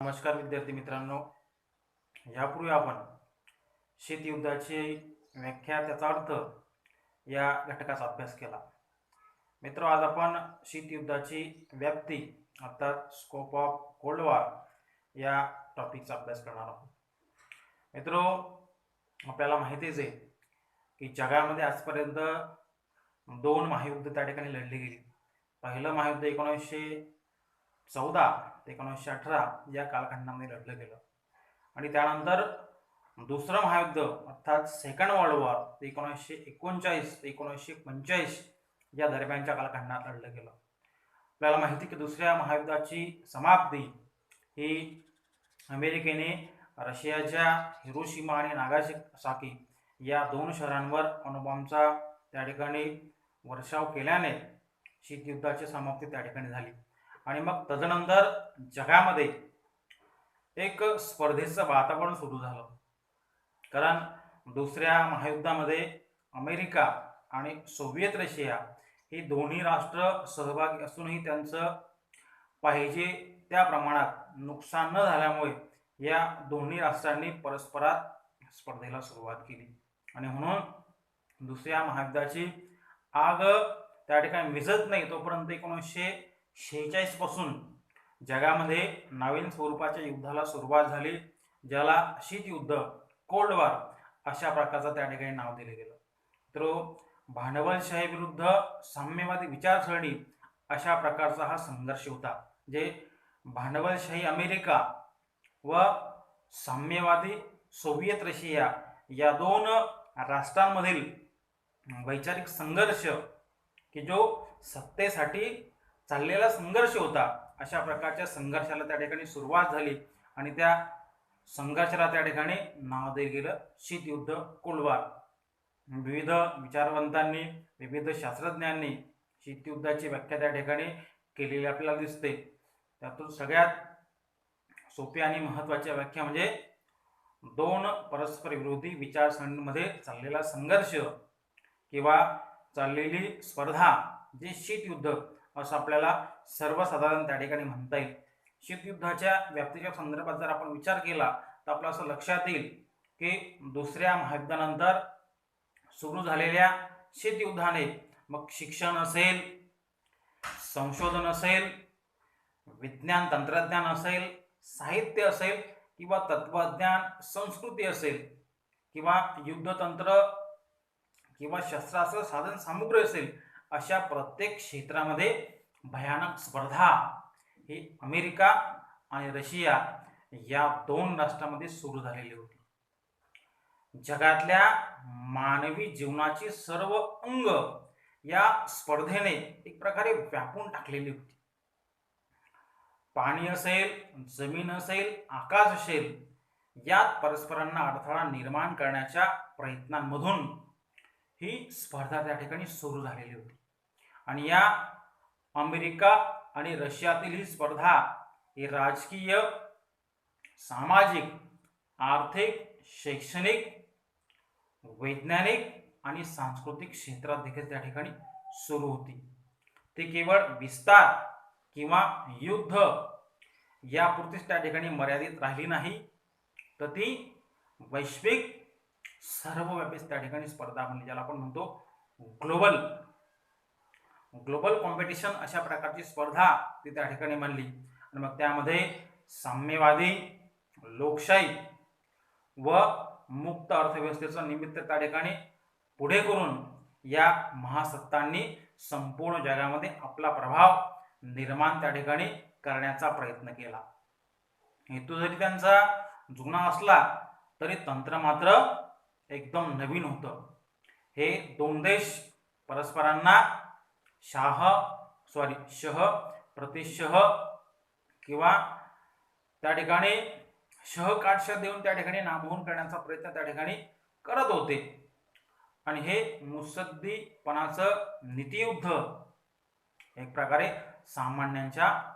नमस्कार विद्यार्थी मित्रांनो. यापूर्वी आपण शीतयुद्धाची व्याख्या त्याचा अर्थ या घटकाचा अभ्यास केला. मित्र आज आपण शीतयुद्धाची व्याप्ती अर्थात स्कोप ऑफ कोल्ड वॉर या टॉपिकचा अभ्यास करणार आहोत. मित्रो आपल्याला माहितीच आहे की जगामध्ये आजपर्यंत दोन महायुद्ध त्या ठिकाणी लढली गेली. पहिलं महायुद्ध एकोणीसशे चौदा ते एकोणीसशे अठरा या कालखंडामध्ये लढलं गेलं. आणि त्यानंतर दुसरं महायुद्ध अर्थात सेकंड वर्ल्ड वॉर ते एकोणीसशे एकोणचाळीस ते एकोणीसशे पंचेचाळीस या दरम्यानच्या कालखंडात लढलं गेलं. आपल्याला माहिती की दुसऱ्या महायुद्धाची समाप्ती ही अमेरिकेने रशियाच्या हिरोशिमा आणि नागासाकी या दोन शहरांवर अणुबॉम्बचा त्या ठिकाणी वर्षाव केल्याने शीतयुद्धाची समाप्ती त्या ठिकाणी झाली. आणि मग तदनंतर जगामध्ये एक स्पर्धेचं वातावरण सुरू झालं. कारण दुसऱ्या महायुद्धामध्ये अमेरिका आणि सोव्हिएत रशिया ही दोन्ही राष्ट्र सहभागी असूनही त्यांचं पाहिजे त्या प्रमाणात नुकसान न झाल्यामुळे या दोन्ही राष्ट्रांनी परस्परात स्पर्धेला सुरुवात केली. आणि म्हणून दुसऱ्या महायुद्धाची आग त्या ठिकाणी विझत नाही तोपर्यंत एकोणीसशे शेहेचाळीसपासून जगामध्ये नवीन स्वरूपाच्या युद्धाला सुरुवात झाली ज्याला शीतयुद्ध कोल्ड वॉर अशा प्रकारचं त्या ठिकाणी नाव दिलं गेलं. तर भांडवलशाही विरुद्ध साम्यवादी विचारसरणी अशा प्रकारचा हा संघर्ष होता जे भांडवलशाही अमेरिका व साम्यवादी सोव्हिएत रशिया या दोन राष्ट्रांमधील वैचारिक संघर्ष की जो सत्तेसाठी चाललेला संघर्ष होता. अशा प्रकारच्या संघर्षाला त्या ठिकाणी सुरुवात झाली आणि त्या संघर्षाला त्या ठिकाणी नाव दिलं गेलं शीतयुद्ध कोल्डवार विविध विचारवंतांनी विविध शास्त्रज्ञांनी शीतयुद्धाची व्याख्या त्या ठिकाणी केलेली आपल्याला दिसते. त्यातून सगळ्यात सोपी आणि महत्त्वाची व्याख्या म्हणजे दोन परस्पर विरोधी विचारसरणीमध्ये चाललेला संघर्ष किंवा चाललेली स्पर्धा जे शीतयुद्ध असं आपल्याला सर्वसाधारण त्या ठिकाणी म्हणता येईल. शीतयुद्धाच्या व्याप्तीच्या संदर्भात जर आपण विचार केला तर आपलं असं लक्षात येईल की दुसऱ्या महायुद्धानंतर सुरू झालेल्या शीतयुद्धाने मग शिक्षण असेल संशोधन असेल विज्ञान तंत्रज्ञान असेल साहित्य असेल किंवा तत्वज्ञान संस्कृती असेल किंवा युद्धतंत्र किंवा शस्त्रास्त्र साधन सामुग्री असेल अशा प्रत्येक क्षेत्रामध्ये भयानक स्पर्धा ही अमेरिका आणि रशिया या दोन राष्ट्रामध्ये सुरू झालेली होती. जगातल्या मानवी जीवनाची सर्व अंग या स्पर्धेने एक प्रकारे व्यापून टाकलेली होती. पाणी असेल जमीन असेल आकाश असेल यात परस्परांना अडथळा निर्माण करण्याच्या प्रयत्नांमधून ही स्पर्धा त्या ठिकाणी सुरू झालेली होती. आणि या अमेरिका आणि रशियातील ही स्पर्धा ही राजकीय सामाजिक आर्थिक शैक्षणिक वैज्ञानिक आणि सांस्कृतिक क्षेत्रात देखील त्या ठिकाणी सुरू होती. ते केवळ विस्तार किंवा युद्ध यापुरतीच त्या ठिकाणी मर्यादित राहिली नाही तर ती वैश्विक सर्वव्यापी त्या ठिकाणी स्पर्धा म्हणजे ज्याला आपण म्हणतो ग्लोबल ग्लोबल कॉम्पिटिशन अशा प्रकारची स्पर्धा ती त्या ठिकाणी मांडली आणि मग त्यामध्ये साम्यवादी लोकशाही व मुक्त अर्थव्यवस्थेचं निमित्त त्या ठिकाणी पुढे करून या महासत्तांनी संपूर्ण जगामध्ये आपला प्रभाव निर्माण त्या ठिकाणी करण्याचा प्रयत्न केला. हेतू जरी त्यांचा जुना असला तरी तंत्र मात्र एकदम नवीन होतं. हे दोन देश परस्परांना शाह सॉरी शह प्रतिशह किंवा त्या ठिकाणी शह काटश देऊन त्या ठिकाणी नामोहन करण्याचा प्रयत्न त्या ठिकाणी करत होते. आणि हे मुसद्दीपणाचं नीतियुद्ध एक प्रकारे सामान्यांच्या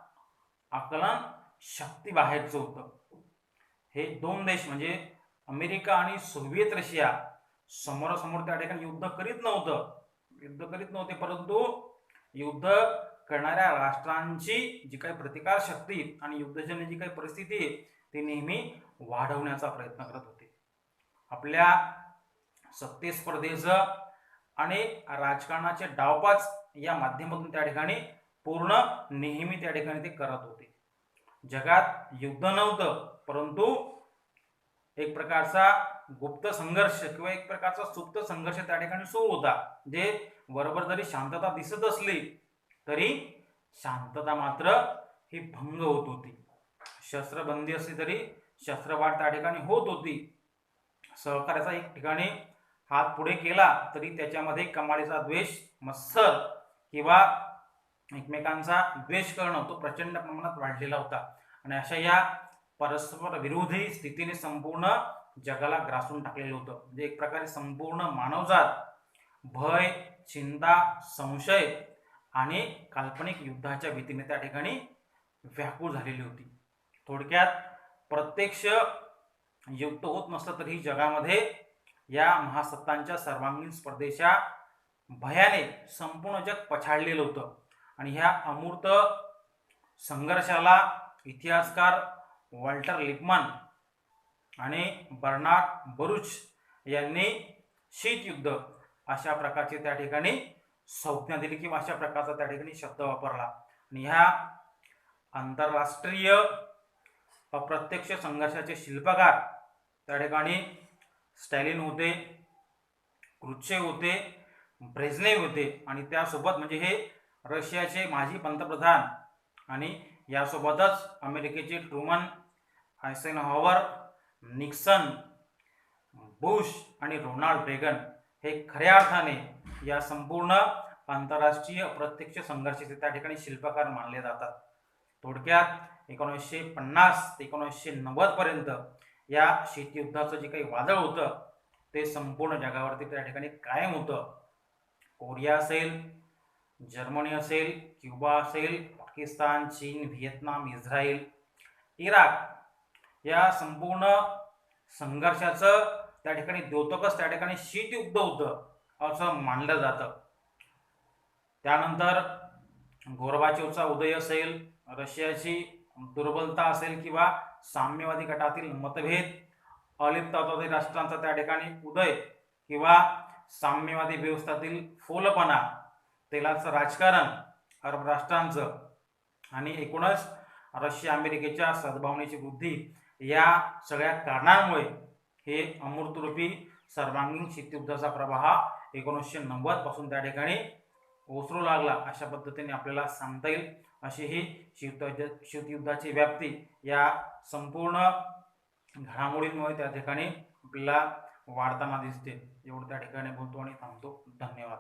आकलन शक्तीबाहेरचं होतं. हे दोन देश म्हणजे अमेरिका आणि सोव्हिएत रशिया समोरासमोर त्या ठिकाणी युद्ध करीत नव्हतं. युद्ध करीत नव्हते परंतु युद्ध करणाऱ्या राष्ट्रांची जी काही प्रतिकार शक्ती आणि युद्धजन्य जी काही परिस्थिती आहे ती नेहमी वाढवण्याचा प्रयत्न करत होते. आपल्या सत्तेस्पर्धेचं आणि राजकारणाचे डावपाच या माध्यमातून त्या ठिकाणी पूर्ण नेहमी त्या ठिकाणी ते करत होते. जगात युद्ध नव्हतं परंतु एक प्रकारचा गुप्त संघर्ष किंवा एक प्रकारचा सुप्त संघर्ष त्या ठिकाणी सुरू होता जे बरोबर जरी शांतता दिसत असली तरी शांतता मात्र ही भंग होत होती. शस्त्रबंदी असली तरी शस्त्रवाढ त्या ठिकाणी होत होती. सहकार्याचा एक ठिकाणी हात पुढे केला तरी त्याच्यामध्ये कमाडीचा द्वेष मत्सर किंवा एकमेकांचा द्वेष करणं तो प्रचंड प्रमाणात वाढलेला होता. आणि अशा या परस्पर विरोधी स्थितीने संपूर्ण जगाला ग्रासून टाकलेलं होतं. म्हणजे एक प्रकारे संपूर्ण मानवजात भय चिंता संशय आणि काल्पनिक युद्धाच्या भीतीने त्या ठिकाणी व्याकुळ झालेली होती. थोडक्यात प्रत्यक्ष युक्त होत नसलं तरी जगामध्ये या महासत्तांच्या सर्वांगीण स्पर्धेच्या भयाने संपूर्ण जग पछाडलेलं होतं. आणि ह्या अमूर्त संघर्षाला इतिहासकार वॉल्टर लिपमन आणि बर्नार्ड बरुच यांनी शीतयुद्ध अशा प्रकारचे त्या ठिकाणी संज्ञा दिली किंवा अशा प्रकारचा त्या ठिकाणी शब्द वापरला. आणि ह्या आंतरराष्ट्रीय अप्रत्यक्ष संघर्षाचे शिल्पकार त्या ठिकाणी स्टॅलिन होते क्रुचे होते ब्रेझनेव होते. आणि त्यासोबत म्हणजे हे रशियाचे माजी पंतप्रधान आणि यासोबतच अमेरिकेचे ट्रुमन आयसेनहॉवर निक्सन बुश आणि रोनाल्ड रेगन हे खऱ्या अर्थाने या संपूर्ण आंतरराष्ट्रीय प्रत्यक्ष संघर्षाचे त्या ठिकाणी शिल्पकार मानले जातात. थोडक्यात एकोणीसशे पन्नास ते एकोणीसशे नव्वदपर्यंत या शीतयुद्धाचं जे काही वादळ होतं ते संपूर्ण जगावरती त्या ठिकाणी कायम होतं. कोरिया असेल जर्मनी असेल क्युबा असेल पाकिस्तान चीन व्हिएतनाम इस्रायल इराक या संपूर्ण संघर्षाचं त्या ठिकाणी द्योतकच त्या ठिकाणी शीतयुद्ध होतं असं मानलं जातं. त्यानंतर गोरबाचेवचा उदय असेल रशियाची दुर्बलता असेल किंवा साम्यवादी गटातील मतभेद अलिप्तवादी राष्ट्रांचा त्या ठिकाणी उदय किंवा साम्यवादी व्यवस्थातील फोलपणा तेलाचं राजकारण अरब राष्ट्रांचं आणि एकूणच रशिया अमेरिकेच्या सद्भावनेची वृद्धी या सगळ्या कारणांमुळे हे अमूर्तरूपी सर्वांगीण शीतयुद्धाचा प्रवाह एकोणीसशे नव्वदपासून त्या ठिकाणी ओसरू लागला अशा पद्धतीने आपल्याला सांगता येईल. अशी ही शीतयुद्ध शीतयुद्धाची व्याप्ती या संपूर्ण घडामोडींमुळे त्या ठिकाणी आपल्याला वाढताना दिसते. एवढं त्या ठिकाणी बोलतो आणि थांबतो. धन्यवाद.